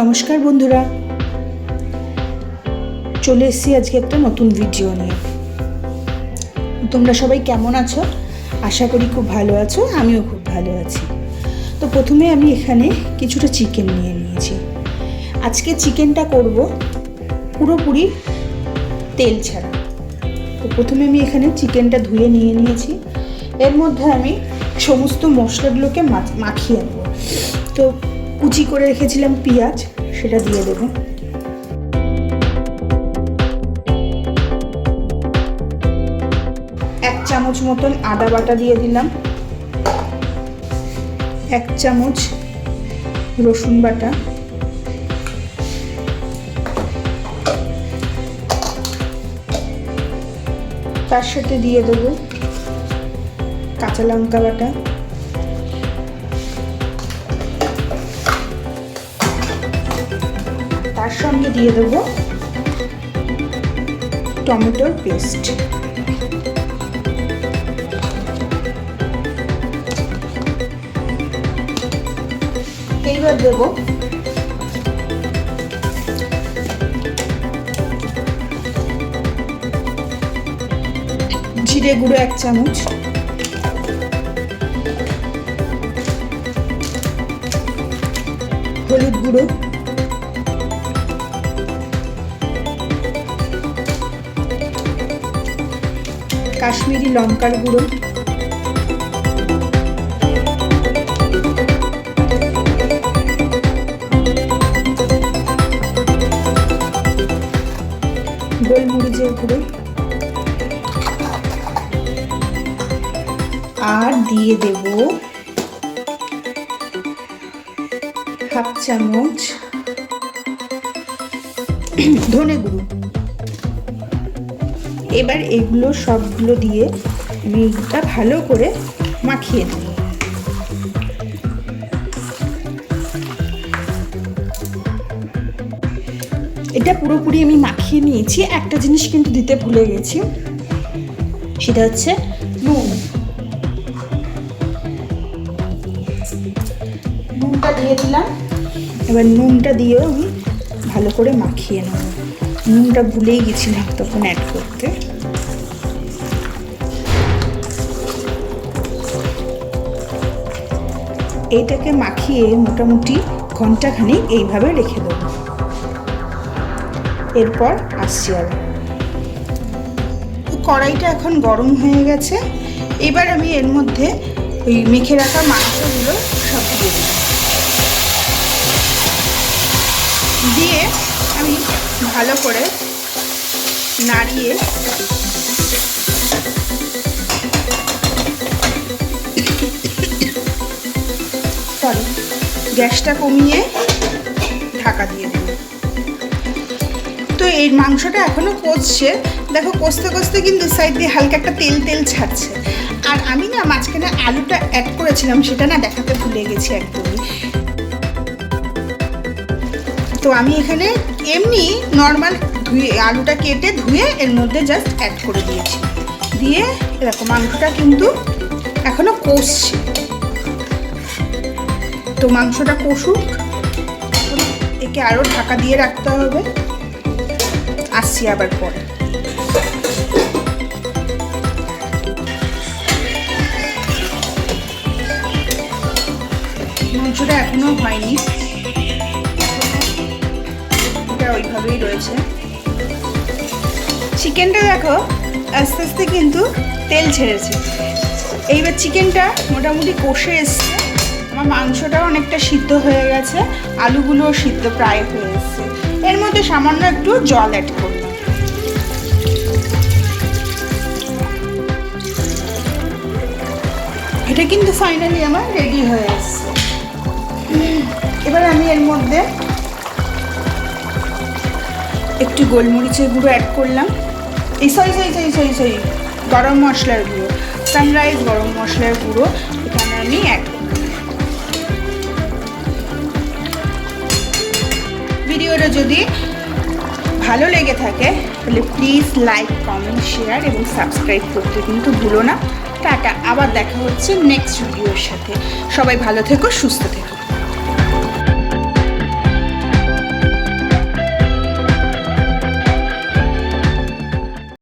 নমস্কার বন্ধুরা। চলে এসেছি আজকে একটা নতুন ভিডিও নিয়ে। তোমরা সবাই কেমন আছো? আশা করি খুব ভালো আছো, আমিও খুব ভালো আছি। তো প্রথমে আমি এখানে কিছুটা চিকেন নিয়ে নিয়েছি। আজকে চিকেনটা করব পুরোপুরি তেল ছাড়া। তো প্রথমে আমি এখানে চিকেনটা ধুয়ে নিয়ে নিয়েছি। এর মধ্যে আমি সমস্ত মশলাগুলোকে মাখিয়ে নেব। তো কুচি করে রেখেছিলাম পেঁয়াজ, সেটা দিয়ে দেবো। এক চামচ মতন আদা বাটা দিয়ে দিলাম। এক চামচ রসুন বাটা। তার সাথে দিয়ে দেবো কাঁচা লঙ্কা বাটা। তার সঙ্গে দিয়ে দেবো। টমেটোর পেস্ট। এইবার দেবো জিরে গুঁড়ো এক চামচ। হলুদ গুঁড়ো। কাশ্মীরি লঙ্কার গুঁড়ো। গোলমরিচের গুঁড়ো। আর দিয়ে দেব হাফ চামচ ধনে গুঁড়ো। এবার এগুলো সবগুলো দিয়ে আমি এটা ভালো করে মাখিয়ে নেব। এটা পুরোপুরি আমি মাখিয়ে নিয়েছি। একটা জিনিস কিন্তু দিতে ভুলে গেছি। সেটা হচ্ছে নুন। নুনটা দিয়ে দিলাম। এবার নুনটা দিয়েও আমি ভালো করে মাখিয়ে নেব। নুনটা ভুলেই গেছিলাম তখন অ্যাড করতে। এইটাকে মাখিয়ে মোটামুটি ঘন্টাখানিক এইভাবে রেখে দেবো। এরপর আসছি আর। কড়াইটা এখন গরম হয়ে গেছে। এবার আমি এর মধ্যে ওই মেখে রাখা মাংসগুলো সব দিয়ে দিই দিয়ে আমি ভালো করে নাড়িয়ে সরি, গ্যাসটা কমিয়ে ঢাকা দিয়ে দেব তো এই মাংসটা এখনও কষছে। দেখো, কষতে কষতে কিন্তু সাইড দিয়ে হালকা একটা তেল তেল ছাড়ছে। আর আমি না মাঝখানে আলুটা অ্যাড করেছিলাম, সেটা না দেখাতে ভুলে গেছি একদমই। তো আমি এখানে এমনি নর্মাল ধুয়ে, আলুটা কেটে ধুয়ে এর মধ্যে জাস্ট অ্যাড করে দিয়েছি। দিয়ে এরকম মাংসটা কিন্তু এখনও কষছে। তো মাংসটা কষুক। একে আরও ঢাকা দিয়ে রাখতে হবে। আসছি আবার পরে। মাংসটা এখনও হয়নি। এটা ওইভাবেই রয়েছে। চিকেনটা দেখো, আস্তে আস্তে কিন্তু তেল ছেড়েছে। এইবার চিকেনটা মোটামুটি কষে এসছে। আমার মাংসটাও অনেকটা সিদ্ধ হয়ে গেছে, আলুগুলোও সিদ্ধ প্রায় হয়ে এসছে। এর মধ্যে সামান্য একটু জল অ্যাড করলাম এটা কিন্তু ফাইনালি আমার রেডি হয়ে এসছে। এবার আমি এর মধ্যে একটু গোলমরিচের গুঁড়ো অ্যাড করলাম। এই sorry sorry sorry sorry sorry গরম মশলার গুঁড়ো সানরাইজ গরম মশলার গুঁড়ো এখানে আমি অ্যাড ভিডিওটা যদি ভালো লেগে থাকে, তাহলে প্লিজ লাইক কমেন্ট শেয়ার এবং সাবস্ক্রাইব করতে কিন্তু ভুলো না। টাটা, আবার দেখা হচ্ছে নেক্সট ভিডিওর সাথে। সবাই ভালো থেকো, সুস্থ থেকো।